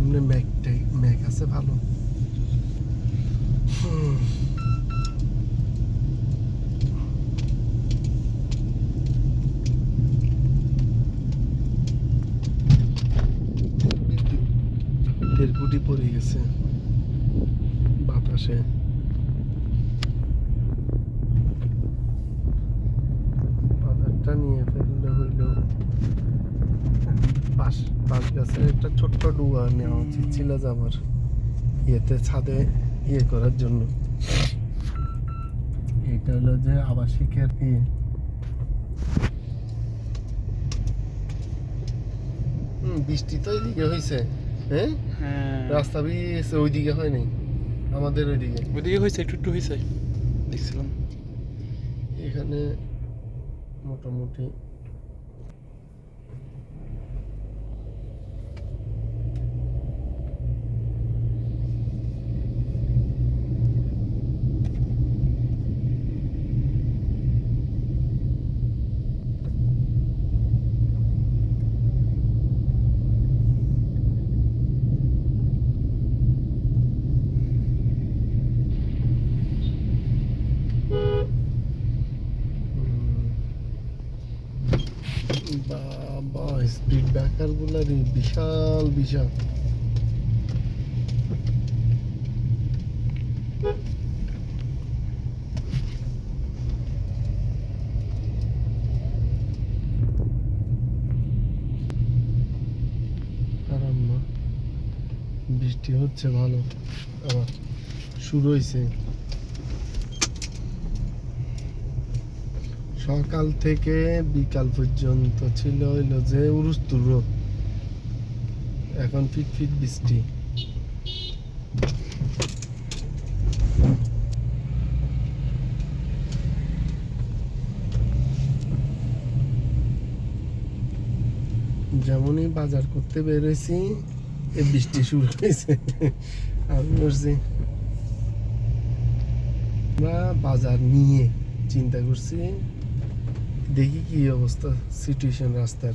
সামনে ম্যাকটাই ম্যাক আছে ভালো। দেড় পড়ে গেছে। বাতাসে। বাজারটা নিয়ে ফেললে হইল। বাঁশ গাছের একটা ছোট্ট ডুয়া নেওয়া উচিত ছিল যে আমার ইয়েতে ছাদে ইয়ে করার জন্য। এটা হলো যে আবাসিকের ইয়ে। বৃষ্টি তো এইদিকে হয়েছে হ্যাঁ? হ্যাঁ। রাস্তা বিয়েছে ওইদিকে হয়নি আমাদের ওইদিকে। ওইদিকে হয়েছে একটু একটু হয়েছে দেখছিলাম। এখানে মোটামুটি বাবা স্পিড ব্রেকারগুলা রে বিশাল বিশাল। বৃষ্টি হচ্ছে ভালো। আবার শুরু হয়েছে সকাল থেকে বিকাল পর্যন্ত ছিল হইল যে উরুস্তুর রোদ। এখন ফিট ফিট বৃষ্টি। যেমনই বাজার করতে বেরোইছি এ বৃষ্টি শুরু হয়েছে আমি বলছি, আমরা বাজার নিয়ে চিন্তা করছি দেখি কি অবস্থা সিচুয়েশন রাস্তার।